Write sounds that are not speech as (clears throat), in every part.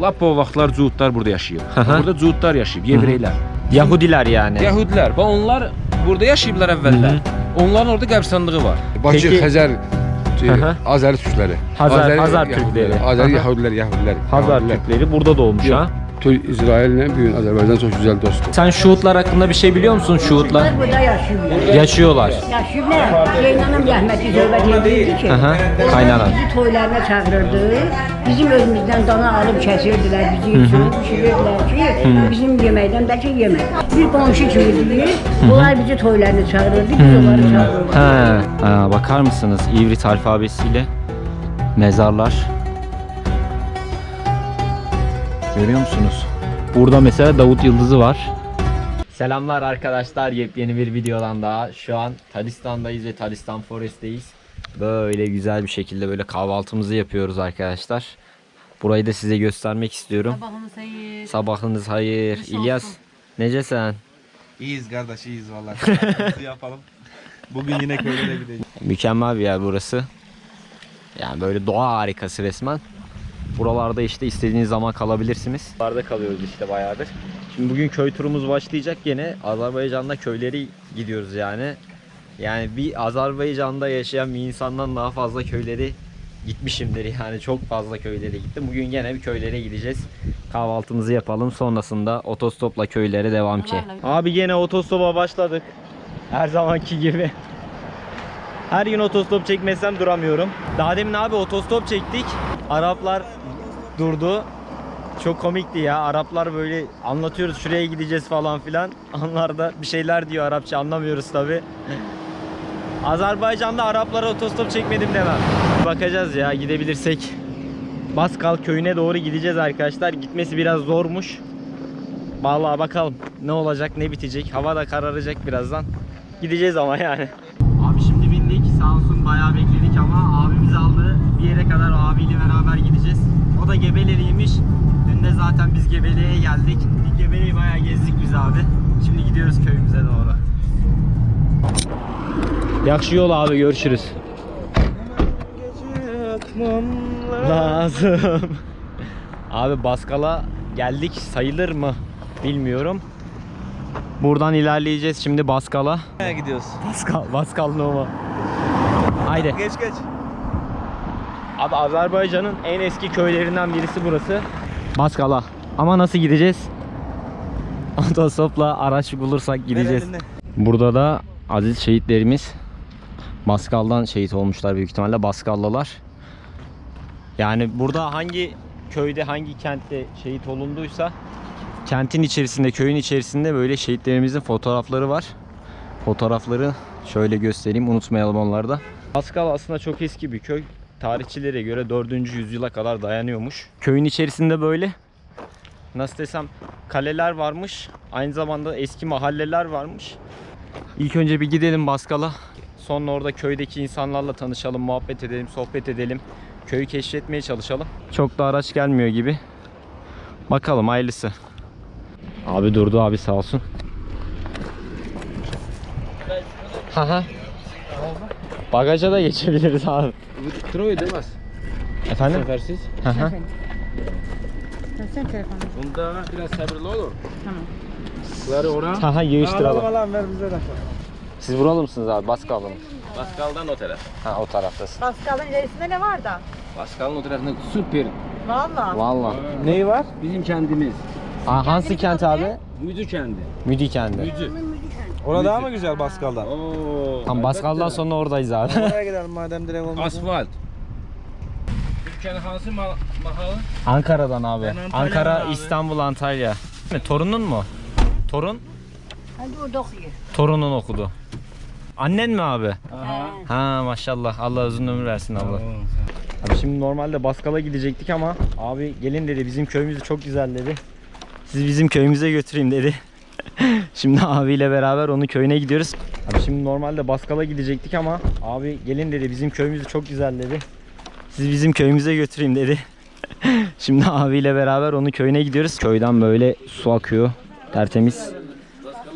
lap o vaxtlar Cuhudlar burada yaşayıb. Burada Cuhudlar yaşayıb, Yevreylər. Yahudiler yani. Yəhudilər. Və onlar burada yaşayıblar əvvəllər. Onların orada qəbirstanlığı var. Bakı, Peki- Xəzər, e. Azəri türkləri. Hazar- Azəri Hazar Yahudiləri, Türkləri. Azəri Hı hı. Yahudilər, Yahudilər. Hazar Yahudilər. Türkleri burada doğmuş Yok. ha. Tü- İsrail'le bugün Azerbaycan çok güzel dosttur. Sen Şuhutlar hakkında bir şey biliyor musun Şuhutlar? Burada yaşayırlar. Yaşıyorlar. Yaşayırlar. Zeynanım rəhmətli söhbət edirdi ki, onlar qaynanan. bizi toylarına çağırırdı. Bizim özümüzdən dana alıb kəsirdilər bizi üçün. Pişirirdilər ki, bizim yeməkdən bəlkə yemək. Bir qonşu kimidir. Onlar bizi toylarına çağırırdı, biz onları çağırırdık. Ha, ha, bakar mısınız İvrit alfabesiyle mezarlar. Görüyor musunuz? Burada mesela Davut Yıldızı var. Selamlar arkadaşlar. Yepyeni bir videodan daha. Şu an Talistan'dayız ve Talistan Forest'teyiz. Böyle güzel bir şekilde böyle kahvaltımızı yapıyoruz arkadaşlar. Burayı da size göstermek istiyorum. Sabahınız hayır. Sabahınız hayır. Nasıl İlyas olsun? nece sen? İyiyiz kardeş iyiyiz vallahi. Kahvaltı yapalım. Bugün yine köylere gideceğiz. Mükemmel bir yer burası. Yani böyle doğa harikası resmen. Buralarda işte istediğiniz zaman kalabilirsiniz. Buralarda kalıyoruz işte bayağıdır. Şimdi bugün köy turumuz başlayacak gene. Azerbaycan'da köyleri gidiyoruz yani. Yani bir Azerbaycan'da yaşayan bir insandan daha fazla köyleri gitmişimdir yani çok fazla köylere gittim. Bugün gene bir köylere gideceğiz. Kahvaltımızı yapalım sonrasında otostopla köylere devam ki. Abi gene otostopa başladık. Her zamanki gibi. Her gün otostop çekmesem duramıyorum. Daha demin abi otostop çektik. Araplar durdu. Çok komikti ya. Araplar böyle anlatıyoruz şuraya gideceğiz falan filan. Onlar da bir şeyler diyor Arapça anlamıyoruz tabi. Azerbaycan'da Araplara otostop çekmedim demem. Bakacağız ya gidebilirsek. Baskal köyüne doğru gideceğiz arkadaşlar. Gitmesi biraz zormuş. Vallahi bakalım ne olacak ne bitecek. Hava da kararacak birazdan. Gideceğiz ama yani. Sağ olsun bayağı bekledik ama abimiz aldı. Bir yere kadar abiyle beraber gideceğiz. O da Gebeleliymiş. Dün de zaten biz Gebele'ye geldik. Gebele'yi bayağı gezdik biz abi. Şimdi gidiyoruz köyümüze doğru. Yakşı yol abi görüşürüz. Lazım. (laughs) Abi Baskal'a geldik sayılır mı bilmiyorum. Buradan ilerleyeceğiz şimdi Baskal'a. Nereye gidiyoruz? Baskal, Baskal Nova. Haydi. Geç geç. Abi Azerbaycan'ın en eski köylerinden birisi burası. Baskal'a. Ama nasıl gideceğiz? Otostopla araç bulursak gideceğiz. Burada da aziz şehitlerimiz Baskal'dan şehit olmuşlar büyük ihtimalle Baskallılar. Yani burada hangi köyde hangi kentte şehit olunduysa kentin içerisinde köyün içerisinde böyle şehitlerimizin fotoğrafları var. Fotoğrafları şöyle göstereyim unutmayalım onları da. Baskal aslında çok eski bir köy. Tarihçilere göre 4. yüzyıla kadar dayanıyormuş. Köyün içerisinde böyle nasıl desem kaleler varmış. Aynı zamanda eski mahalleler varmış. İlk önce bir gidelim Baskal'a. Sonra orada köydeki insanlarla tanışalım, muhabbet edelim, sohbet edelim. Köyü keşfetmeye çalışalım. Çok da araç gelmiyor gibi. Bakalım hayırlısı. Abi durdu abi sağ olsun. Haha. Bagaja da geçebiliriz abi. Troy deməz. Efendim? Səfərsiz. Haha. Sen telefonu. Bunda biraz səbirli olur. Tamam. Bunları ora. Haha yığıştıralım. Alalım ver bize de. Siz buralı mısınız abi? Baskallı mı? Baskaldan o tərəf. Ha o taraftasın. Baskalın ilerisinde ne var da? Baskalın o tərəfində super. Valla. Valla. Neyi var? Bizim kəndimiz. Aa, hangi kent abi? Mücü kəndi. Müdi kendi. Mücü. Orada daha mı güzel Baskal'dan? Oo. Tam Baskal'dan sonra oradayız abi. Oraya gidelim madem direkt olmaz. Asfalt. Türkiye'nin hansı ma- mahalı? Ankara'dan abi. Ben Antalya'dan Ankara, abi. İstanbul, Antalya. Torunun mu? Torun? Hadi orada oxuyur. Torunun okudu. Annen mi abi? Aha. Ha maşallah. Allah uzun ömür versin Allah. Abi şimdi normalde Baskal'a gidecektik ama abi gelin dedi bizim köyümüz çok güzel dedi. Sizi bizim köyümüze götüreyim dedi. (laughs) şimdi abiyle beraber onun köyüne gidiyoruz. Abi şimdi normalde Baskal'a gidecektik ama abi gelin dedi bizim köyümüz çok güzel dedi. Sizi bizim köyümüze götüreyim dedi. (laughs) şimdi abiyle beraber onun köyüne gidiyoruz. Köyden böyle su akıyor. Tertemiz.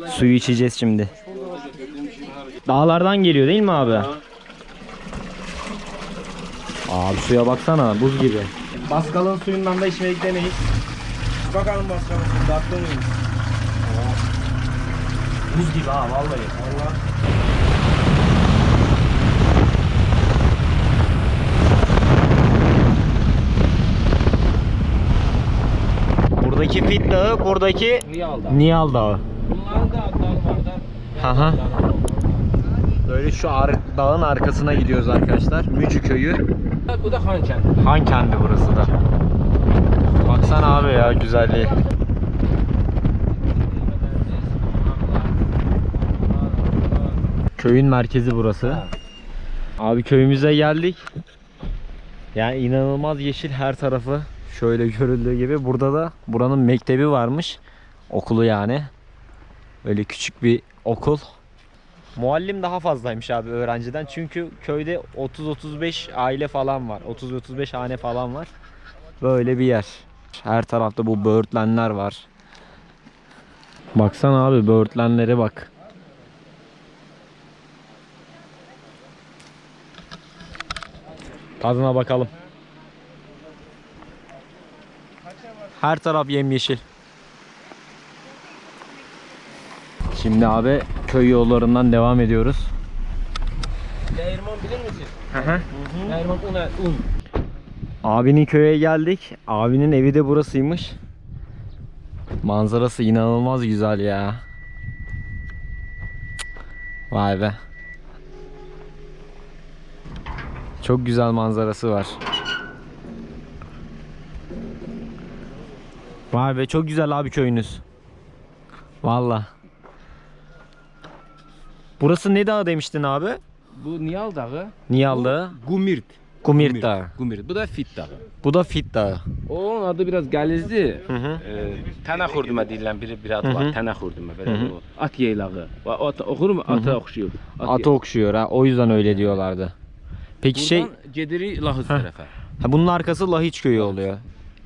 Suyu içeceğiz şimdi. Dağlardan geliyor değil mi abi? Abi suya baksana buz gibi. Baskalın suyundan da içmeye gidemeyiz. Bakalım bakalım. Tatlı mıyız? Buz gibi ha vallahi. Buradaki Fit Dağı, buradaki Niye aldı? Niyal Dağı. Bunların da adları var da. Aha. Böyle şu ar- dağın arkasına gidiyoruz arkadaşlar. Mücü köyü. Bu da Han kenti. Han kendi burası da. Baksana abi ya güzelliği. Köyün merkezi burası. Abi köyümüze geldik. Yani inanılmaz yeşil her tarafı. Şöyle görüldüğü gibi. Burada da buranın mektebi varmış. Okulu yani. Böyle küçük bir okul. Muallim daha fazlaymış abi öğrenciden. Çünkü köyde 30-35 aile falan var. 30-35 hane falan var. Böyle bir yer. Her tarafta bu böğürtlenler var. Baksana abi böğürtlenlere bak. Tadına bakalım. Her taraf yemyeşil. Şimdi abi köy yollarından devam ediyoruz. Değirman bilir misin? Hı hı. Değirman un, un. Abinin köye geldik. Abinin evi de burasıymış. Manzarası inanılmaz güzel ya. Vay be. Çok güzel manzarası var. Vay be çok güzel abi köyünüz. Valla. Burası ne dağı demiştin abi? Bu Niyal Dağı. Niyal Dağı. Gumirt. Kumirt Dağı. Gumirt. Bu da Fit Dağı. Bu da Fit Dağı. Onun adı biraz gəlizdi. Hı hı. Ee, Tənə xurdumə deyilən bir bir adı Hı var. Tənə xurdumə belə o. At yeylağı. At oxur mu? Ata oxşuyur. At Atı okşuyor ha. O yüzden öyle diyorlardı. Peki şey Buradan gedirik Lahız tərəfə. ha, bunun arkası Lahiç köyü oluyor.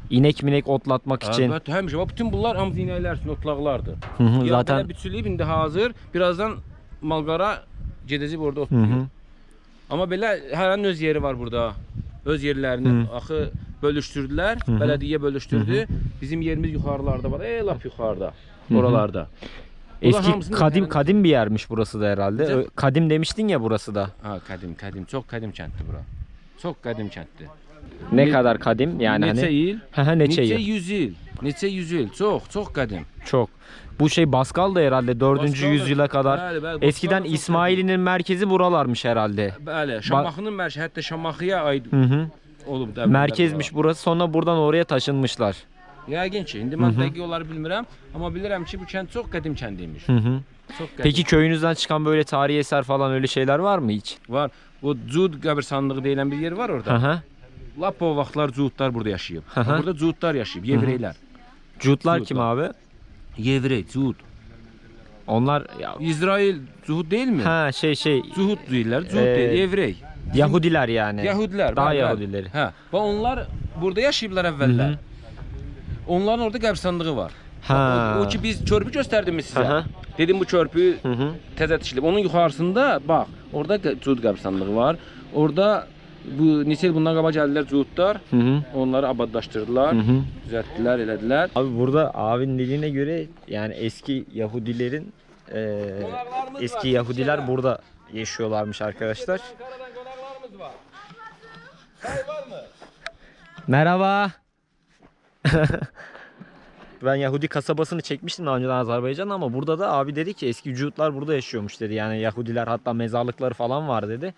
İnek minek otlatmak için. Əlbəttə, həmişə bax bütün bunlar hamısı inəklər üçün otlaqlardır. Hı hı, zaten belə biçilib indi hazır. Birazdan malqara gedəcək orada otlayır. Amma belə hərənin öz yeri var burada. Öz yerlərini Hı. axı bölüşdürdülər. Bələdiyyə bölüşdürdü. Bizim yerimiz yuxarılarda var. Ey lap yuxarıda. Oralarda. Eski kadim kadim bir yermiş burası da herhalde. Ö- Kadim demiştin ya burası da. Ha, qədim, qədim. Çox qədim kənddir bura. Çox qədim kənddir. Ne Ne- kadar kadim yani neçə hani. il? Hı hı, Neçə il? yüz il? Neçə yüz il? Çox, çox qədim. Çok. Bu şey Baskal da herhalde 4. Baskal da- yüzyıla kadar. Bəli, bəli, Baskal Eskiden da İsmaili'nin merkezi buralarmış herhalde. Bəli, Şamaxının mərkəzi, hətta Şamaxıya aid Hı hı. olub da. Merkezmiş burası. Sonra buradan oraya taşınmışlar. Yəqin ki, indi mən dəqiq onları bilmirəm, amma bilirəm ki, bu kənd çox qədim kənd imiş. Hı hı. Çox qədim. Peki köyünüzden çıkan böyle tarihi eser falan öyle şeyler var mı hiç? var. Bu Cud qəbirstanlığı deyilən bir yer var Hı orada. hı. Lap o vaxtlar Cudlar burada yaşayıb. Hı hı. Burada Cudlar yaşayıb, Yevreylər. Cutlar. kim abi? Yevrey, Cud. Onlar ya, İsrail Cud deyilmi? ha şey şey Cud deyirlər, Cud Ee, deyil, Yevrey. Yahudiler yani. Yahudilər. Daha bəli, bəli. Yahudileri. Hə. Və onlar burada yaşayıblar Hı əvvəllər. hı. Onların orada qəbirstanlığı var. Ha. O, o ki biz körpü göstərdim mi sizə? hı. Dedim bu körpü Hı hı. təzə tikilib. Onun yuxarısında bax, orada Cud qəbirstanlığı var. Orada bu neçə il bundan qabaq gəldilər Cudlar. Onları abadlaşdırdılar, Hı hı. düzəltdilər, elədilər. Abi burada abinin dediğine göre yani eski Yahudilerin e, eski Yahudiler burada yaşıyorlarmış arkadaşlar. Merhaba. (laughs) ben Yahudi kasabasını çekmiştim daha önceden Azerbaycan'da ama burada da abi dedi ki eski Cutlar burada yaşıyormuş dedi. Yani Yahudiler hatta mezarlıkları falan var dedi.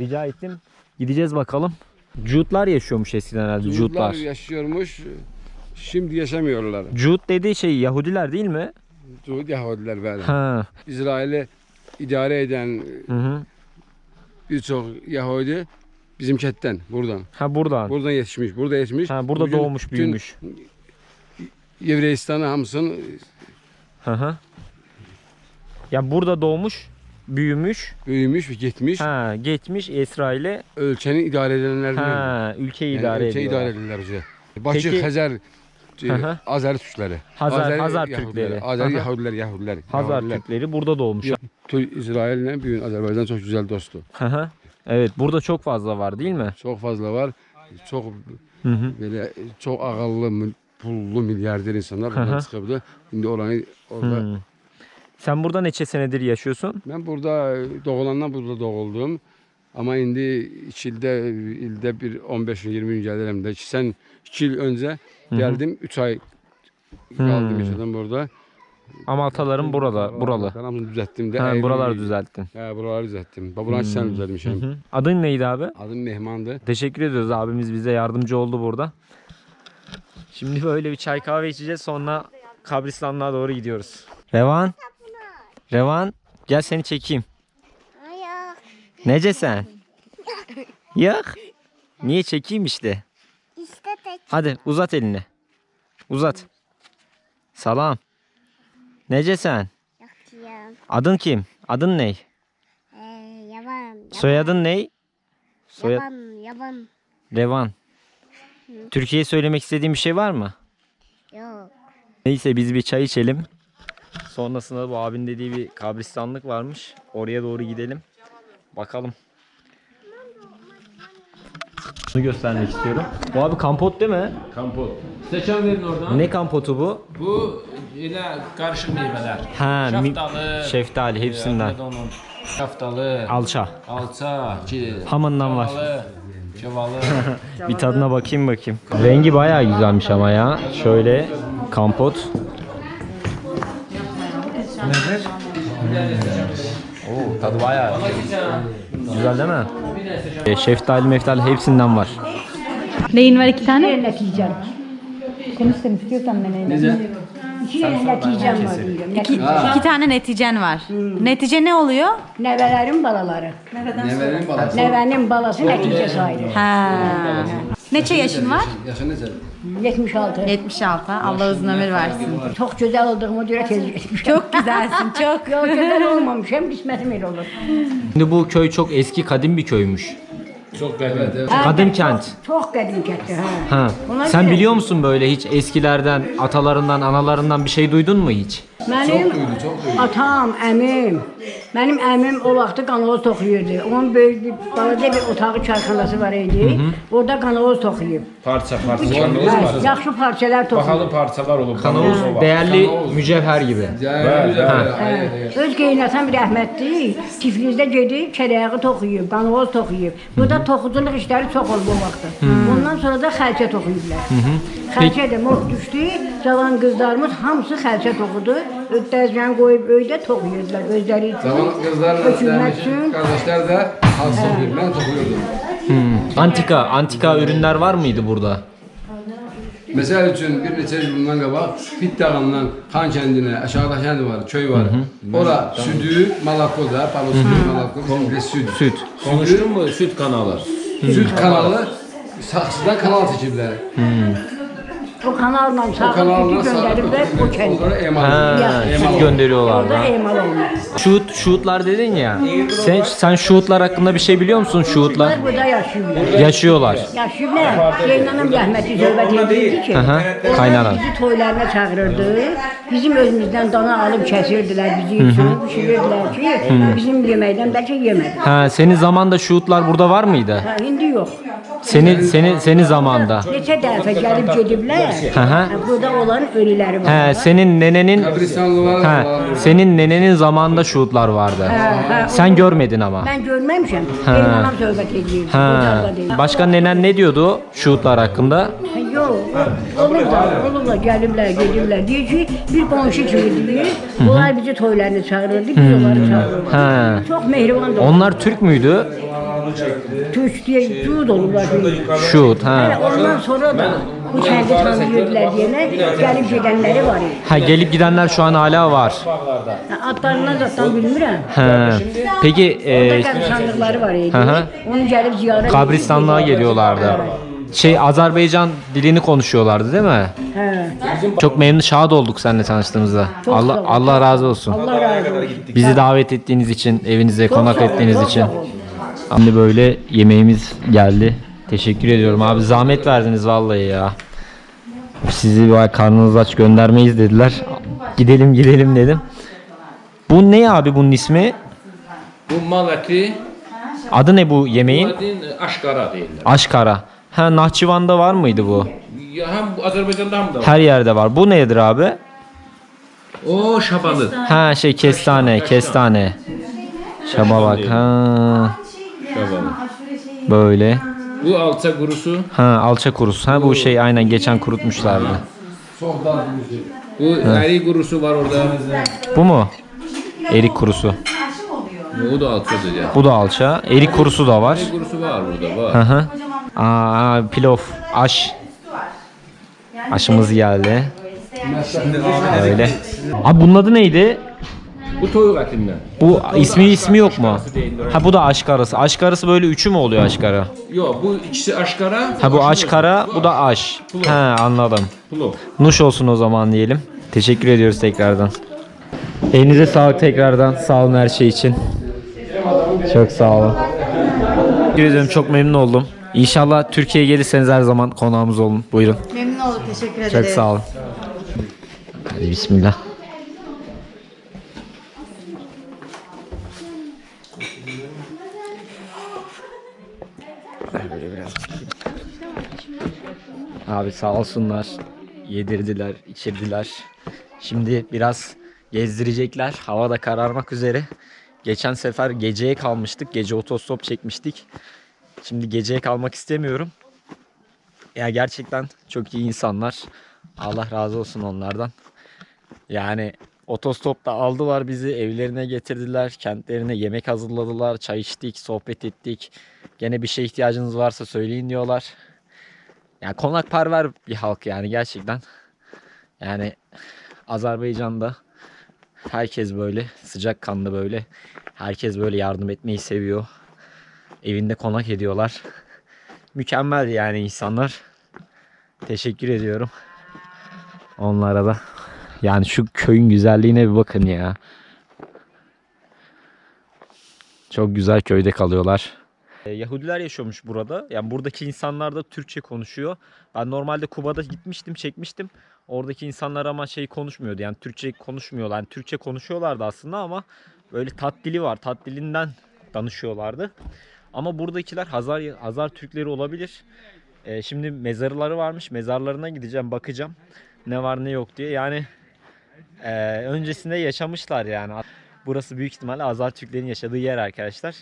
Rica ettim. Gideceğiz bakalım. Cutlar yaşıyormuş eskiden herhalde Cudlar Cutlar. yaşıyormuş. Şimdi yaşamıyorlar. Cut dediği şey Yahudiler değil mi? Cud Yahudiler böyle. Ha. İsrail'i idare eden Hı hı. birçok Yahudi bizim ketten buradan. Ha buradan. Buradan yetişmiş. Burada yetişmiş. Ha burada Bugün doğmuş bütün büyümüş. Yevreistan'ı hamısını Hı hı. Ya burada doğmuş, büyümüş, büyümüş ve gitmiş. ha geçmiş İsrail'e Ölçeni idare edenlerden. ha ülkeyi Yani idare ülkeyi ediyor. idare edenler bize. Başı Peki- Hazar Hı hı. Azeri Türkleri. Hazar- Azeri Hazar Yahudileri, Türkleri. Azeri Hı hı. Yahudiler, Yahudiler. Hazar Yahudiler. Türkleri burada doğmuş. İsrail'le bugün Azerbaycan çok güzel dostu. Hı hı. Evet burada çok fazla var değil mi? Çok fazla var. Çok Hı hı. Böyle çok ağıllı, mül- pullu, milyarder insanlar Hı buradan hı. çıkabilir. Şimdi oranı orada. Hı. Sen burada neçe senedir yaşıyorsun? Ben burada doğulandan burada doğuldum. Ama indi iki ilde, ilde bir 15-20 gün gelirim de. Sen iki yıl önce geldim, 3 ay kaldım yaşadım burada. Ama atalarım burada, buralı. Tamam düzelttim de. Ha, buraları düzelttin. He buraları düzelttim. Babulan sen Hı düzeltmişim. hı. Adın neydi abi? Adım Mehman'dı. Teşekkür ediyoruz abimiz bize yardımcı oldu burada. Şimdi böyle bir çay kahve içeceğiz sonra kabristanlığa doğru gidiyoruz. Revan. Revan gel seni çekeyim. Nece sen? Yok. Niye çekeyim işte. İşte tek Hadi uzat elini. Uzat. Salam. Nece sen? yakıyorum. Adın kim? Adın ne? Ee, yaban. Soyadın ne? Soyad Yaban, yaban. Revan. Türkiye'ye söylemek istediğin bir şey var mı? Yok. Neyse biz bir çay içelim. Sonrasında bu abin dediği bir kabristanlık varmış. Oraya doğru gidelim. Bakalım. Bunu göstermek istiyorum. Bu abi kampot değil mi? Kampot. Seçen verin oradan. Ne kampotu bu? Bu elə karışık meyveler. Ha, mi- Şaftalı. şeftali hepsinden. onun. Şaftalı. Alça. Alça. ki- Hamından var. Çavalı. (laughs) Bir tadına bakayım bakayım. Rengi bayağı güzelmiş ama ya. Şöyle kampot. Oo, tadı bayağı güzel değil mi? E, şeftali meftali hepsinden var. Neyin var iki tane? Neticem. Konuş sen istiyorsan ben eyle. İki tane neticem var diyorum. İki, iki tane neticen var. Netice ne oluyor? Nevelerin balaları. Neverin balası. Nevenin balası netice sahibi. Ha. Neçe yaşın var? Yaşın neçə? 76. 76. Allah uzun ömür versin. Çok güzel tez geçmişim. Çok güzelsin çok. Yok güzel olmamışım, kısmetim öyle olur. Şimdi bu köy çok eski kadim bir köymüş. Çok qədim. Kadim kent. Çok kadim ketti ha. Ha. Sen göre- biliyor musun böyle hiç eskilerden, atalarından, analarından bir şey duydun mu hiç? Benim atam, əmim, benim əmim o vaxtı qanoz toxuyurdu. Onun böyük bir balaca bir otağı çayxanası var idi. Orada qanoz toxuyub. Parça parça kanoz var. Yaxşı parçalar toxuyub. Bahalı parçalar olub. Kanoz var. değerli mücevher gibi. Öz qeynatam rəhmətli Tiflisdə gedib kərəyağı toxuyub, qanoz toxuyub. Burada toxuculuq işləri çox olub o vaxtı. Ondan sonra da xəlçə toxuyublar. Xəlçə də mod düşdü. Cavan qızlarımız hamısı xəlçə toxudu. Ötdəzgən qoyub öydə toxuyurdular özləri üçün. Zaman kızlarla kardeşler de az toxuyur. Ben toxuyurdum. Antika, antika ürünlər var mıydı burada? Mesela üçün bir neçə il bundan qabaq Fit dağından Xan kəndinə, aşağıda kənd var, köy var. Ora südü, Malakoda, palo südü, Malako, bir süd. Süt. Konuşdun mu süt kanalı? Süd kanalı saksıdan kanal çəkiblər. O kanalla O sağlık kanalına gücü gönderiblər o emal. Ha, Ya, süt gönderiyorlar Orada da. emal olmuş. Şuut, şuutlar dedin ya. Sen, sen şuutlar hakkında bir şey biliyor musun şuutlar? Bunlar burada yaşayırlar. Yaşıyorlar. Yaşayırlar. Geynanım rəhmətli söhbət edirdi ki, Aha, onlar kaynanan. bizi toylarına çağırırdı. Bizim özümüzden dana alıp kesirdilər bizi üçün. Pişirirdilər ki, bizim yeməkdən bəlkə yemədik. Ha, senin zamanda şuutlar burada var mıydı? Ha, indi yox. Senin senin senin zamanda. Neçə dəfə gəlib gediblər. Hı hı. Ha, Burada olan ölüləri var. He, senin nenenin He, senin nenenin zamanında şuutlar vardı. ha, Sen görmedin ama. Mən görməmişəm. Ha. Geynanam söhbət edirdi. Ha. Başka nenen ne diyordu şuutlar hakkında? Yox, olurlar, olurlar, gəliblər, gediblər. Deyir ki, bir qonşu kimi deyir. Onlar bizi toylarına çağırırdı, biz onları çağırırdık. Ha. Çox mehriban da Onlar Türk müydü? Türk diye cüd olurlar. Şuut Hələ ha. ondan sonra da bu kəndi tanıyırdılar deyənə gəlib gedənləri var idi. Ha gelip gidenler şu an hala var. Adlarından zaten bilmirəm. Ha. Peki e, qəbristanlıqları var idi. Hı hı. Onu gəlib ziyarət kabristanlığa geliyorlardı. Şey Azerbaycan dilini konuşuyorlardı değil mi? Hə. Çok memnun şad olduk seninle tanıştığımızda. Çok Allah sağ ol. Allah razı olsun. Allah razı olsun. Bizi davet ettiğiniz için, evinize Çok konak sağ ol, ettiğiniz çok için. sağ ol. Şimdi böyle yemeğimiz geldi. Teşekkür ediyorum abi. Zahmet verdiniz vallahi ya. Sizi böyle karnınız aç göndermeyiz dediler. Gidelim gidelim dedim. Bu ne abi bunun ismi? Bu mal Adı ne bu yemeğin? adın aşqara deyirlər. Aşkara. Ha Nahçıvan'da var mıydı bu? Ya hem Azerbaycan'da hem de var. Her yerde var. Bu nedir abi? O şabalı. Ha şey kestane, kestane. Şaba bak. Ha Şabalı. böyle. Bu alça kurusu. Ha alça kurusu. Ha bu şey aynen geçen kurutmuşlardı. Güzel. Bu eri kurusu var orada. Bu mu? Erik kurusu. Bu da alçadır ya. Bu da alça. Erik kurusu da var. Eri kurusu var burada var. Hı hı. Aa, pilaf, aş. Aşımız geldi. Öyle. Abi bunun adı neydi? Bu toyuk etinden. Bu ismi ismi yok mu? Ha bu da aşk arası. Aşk arası böyle üçü mü oluyor aşk ara? Yok bu ikisi aşkara. Ha bu aşk ara, bu da aş. Ha anladım. Pulov. Nuş olsun o zaman diyelim. Teşekkür ediyoruz tekrardan. Elinize sağlık tekrardan. Sağ olun her şey için. Çok sağ olun. Teşekkür ederim. Çok memnun oldum. İnşallah Türkiye'ye gelirseniz her zaman konağımız olun. Buyurun. Memnun olduk. Teşekkür ederim. Çok sağ olun. Hadi bismillah. Abi sağ olsunlar. Yedirdiler, içirdiler. Şimdi biraz gezdirecekler. Hava da kararmak üzere. Geçen sefer geceye kalmıştık. Gece otostop çekmiştik. Şimdi geceye kalmak istemiyorum. Ya gerçekten çok iyi insanlar. Allah razı olsun onlardan. Yani otostopta aldılar bizi, evlerine getirdiler, kentlerine yemek hazırladılar, çay içtik, sohbet ettik. Gene bir şey ihtiyacınız varsa söyleyin diyorlar. Yani konakperver bir halk yani gerçekten. Yani Azerbaycan'da herkes böyle sıcakkanlı böyle. Herkes böyle yardım etmeyi seviyor. Evinde konak ediyorlar. Mükemmel yani insanlar. Teşekkür ediyorum. Onlara da. Yani şu köyün güzelliğine bir bakın ya. Çok güzel köyde kalıyorlar. E, Yahudiler yaşıyormuş burada. Yani buradaki insanlar da Türkçe konuşuyor. Ben normalde Kuba'da gitmiştim, çekmiştim. Oradaki insanlar ama şey konuşmuyordu. Yani Türkçe konuşmuyorlar. Yani Türkçe konuşuyorlardı aslında ama böyle tat dili var. Tat dilinden danışıyorlardı. Ama buradakiler Hazar Hazar Türkleri olabilir. E, şimdi mezarları varmış. Mezarlarına gideceğim, bakacağım. Ne var ne yok diye. Yani e, öncesinde yaşamışlar yani. Burası büyük ihtimalle Azar Türklerin yaşadığı yer arkadaşlar.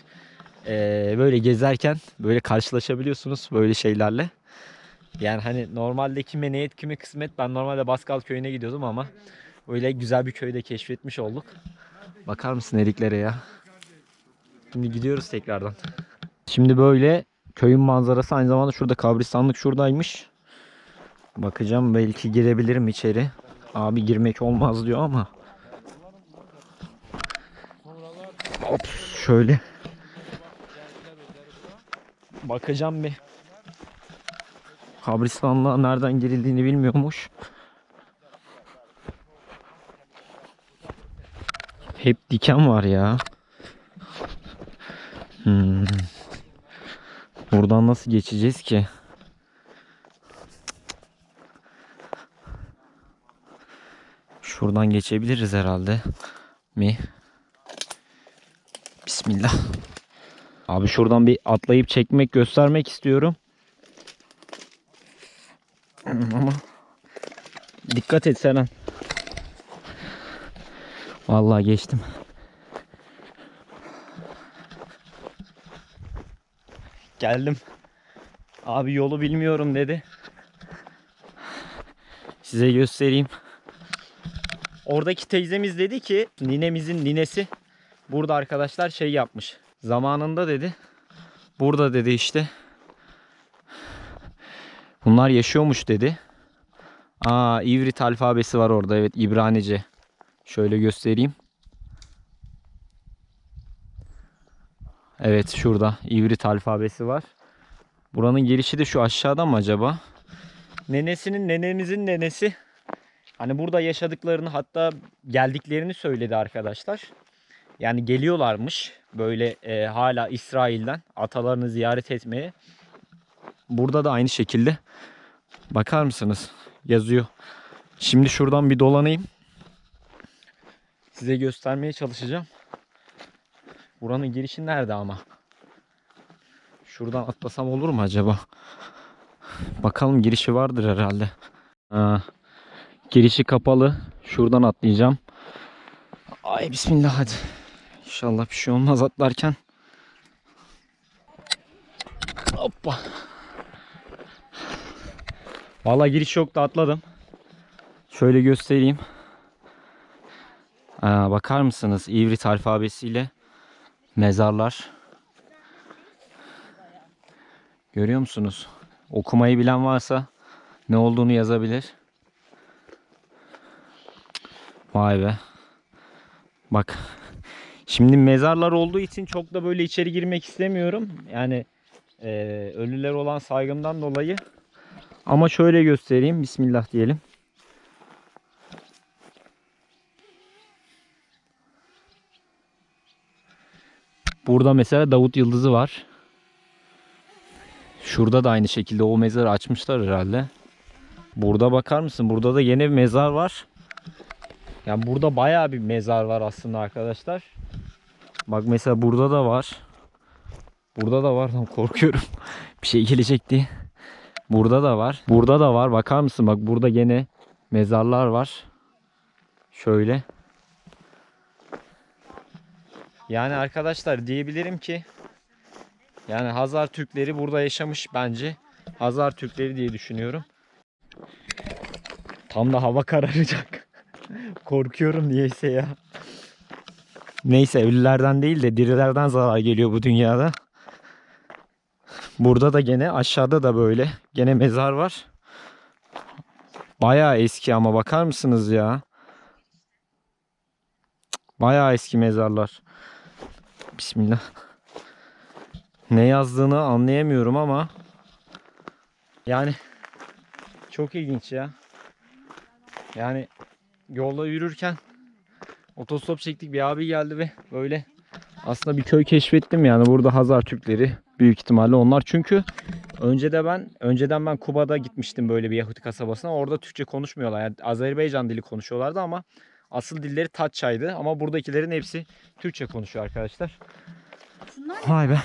E, böyle gezerken böyle karşılaşabiliyorsunuz böyle şeylerle. Yani hani normalde kime niyet kime kısmet. Ben normalde Baskal köyüne gidiyordum ama böyle güzel bir köyde keşfetmiş olduk. Bakar mısın eriklere ya? Şimdi gidiyoruz tekrardan. Şimdi böyle köyün manzarası aynı zamanda şurada kabristanlık şuradaymış. Bakacağım belki girebilirim içeri. Abi girmek olmaz diyor ama. Hop şöyle. Bakacağım bir. Kabristanlığa nereden girildiğini bilmiyormuş. Hep diken var ya. Hmm. Buradan nasıl geçeceğiz ki? Şuradan geçebiliriz herhalde. Mi? Bismillah. Abi şuradan bir atlayıp çekmek göstermek istiyorum. (clears throat) Ama dikkat et Seren. Vallahi geçtim. Geldim. Abi yolu bilmiyorum dedi. Size göstereyim. Oradaki teyzemiz dedi ki ninemizin ninesi burada arkadaşlar şey yapmış. Zamanında dedi. Burada dedi işte. Bunlar yaşıyormuş dedi. Aa İvrit alfabesi var orada evet İbranice. Şöyle göstereyim. Evet şurada İvrit alfabesi var. Buranın girişi de şu aşağıda mı acaba? Nenesinin nenemizin nenesi. Hani burada yaşadıklarını hatta geldiklerini söyledi arkadaşlar. Yani geliyorlarmış böyle e, hala İsrail'den atalarını ziyaret etmeye. Burada da aynı şekilde. Bakar mısınız? Yazıyor. Şimdi şuradan bir dolanayım. Size göstermeye çalışacağım. Buranın girişi nerede ama? Şuradan atlasam olur mu acaba? Bakalım girişi vardır herhalde. Ha, girişi kapalı. Şuradan atlayacağım. Ay bismillah hadi. İnşallah bir şey olmaz atlarken. Hoppa. Valla giriş yoktu atladım. Şöyle göstereyim. Aa, bakar mısınız? İvrit alfabesiyle mezarlar. Görüyor musunuz? Okumayı bilen varsa ne olduğunu yazabilir. Vay be. Bak. Şimdi mezarlar olduğu için çok da böyle içeri girmek istemiyorum. Yani eee ölüler olan saygımdan dolayı. Ama şöyle göstereyim. Bismillah diyelim. Burada mesela Davut Yıldızı var. Şurada da aynı şekilde o mezarı açmışlar herhalde. Burada bakar mısın? Burada da yeni bir mezar var. Yani burada bayağı bir mezar var aslında arkadaşlar. Bak mesela burada da var. Burada da var. Korkuyorum. (laughs) bir şey gelecek diye. Burada da var. Burada da var. Bakar mısın? Bak burada gene mezarlar var. Şöyle. Yani arkadaşlar diyebilirim ki yani Hazar Türkleri burada yaşamış bence. Hazar Türkleri diye düşünüyorum. Tam da hava kararacak. (laughs) Korkuyorum niyeyse ya. Neyse ölülerden değil de dirilerden zarar geliyor bu dünyada. Burada da gene aşağıda da böyle gene mezar var. Bayağı eski ama bakar mısınız ya? Bayağı eski mezarlar. Bismillah. Ne yazdığını anlayamıyorum ama yani çok ilginç ya. Yani yolda yürürken otostop çektik bir abi geldi ve böyle aslında bir köy keşfettim yani burada Hazar Türkleri büyük ihtimalle onlar çünkü önce de ben önceden ben Kuba'da gitmiştim böyle bir Yahudi kasabasına orada Türkçe konuşmuyorlar yani Azerbaycan dili konuşuyorlardı ama asıl dilleri Tatçaydı ama buradakilerin hepsi Türkçe konuşuyor arkadaşlar. Vay be.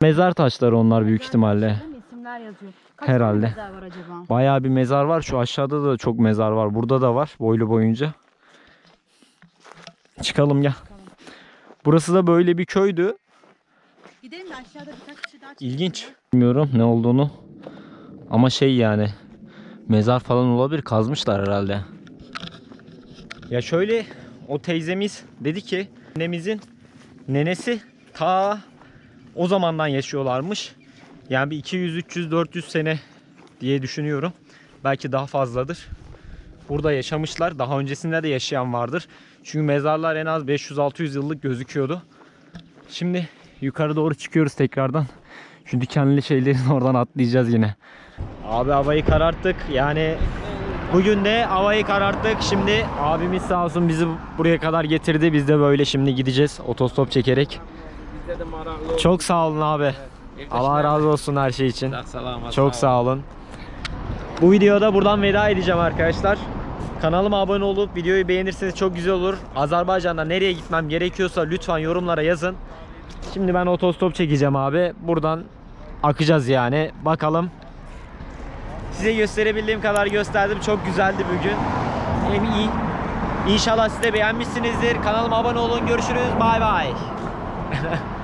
Mezar taşları onlar büyük ihtimalle. İsimler yazıyor. Kaç Herhalde. mezar var acaba? Bayağı bir mezar var. Şu aşağıda da çok mezar var. Burada da var boylu boyunca. Çıkalım gel. Burası da böyle bir köydü. Gidelim de aşağıda birkaç kişi daha İlginç. Bilmiyorum ne olduğunu. Ama şey yani mezar falan olabilir. Kazmışlar herhalde. Ya şöyle o teyzemiz dedi ki annemizin nenesi ta o zamandan yaşıyorlarmış. Yani bir 200 300 400 sene diye düşünüyorum. Belki daha fazladır. Burada yaşamışlar. Daha öncesinde de yaşayan vardır. Çünkü mezarlar en az 500-600 yıllık gözüküyordu. Şimdi yukarı doğru çıkıyoruz tekrardan. Şu dikenli şeylerin (laughs) oradan atlayacağız yine. Abi havayı kararttık. Yani bugün de havayı kararttık. Şimdi abimiz sağ olsun bizi buraya kadar getirdi. Biz de böyle şimdi gideceğiz otostop çekerek. Çok sağ olun abi. Allah razı olsun her şey için. Çok sağ olun. Bu videoda buradan veda edeceğim arkadaşlar. Kanalıma abone olup videoyu beğenirseniz çok güzel olur. Azerbaycan'da nereye gitmem gerekiyorsa lütfen yorumlara yazın. Şimdi ben otostop çekeceğim abi. Buradan akacağız yani. Bakalım. Size gösterebildiğim kadar gösterdim. Çok güzeldi bugün. Hem iyi. İnşallah siz de beğenmişsinizdir. Kanalıma abone olun. Görüşürüz. Bay bay. (laughs)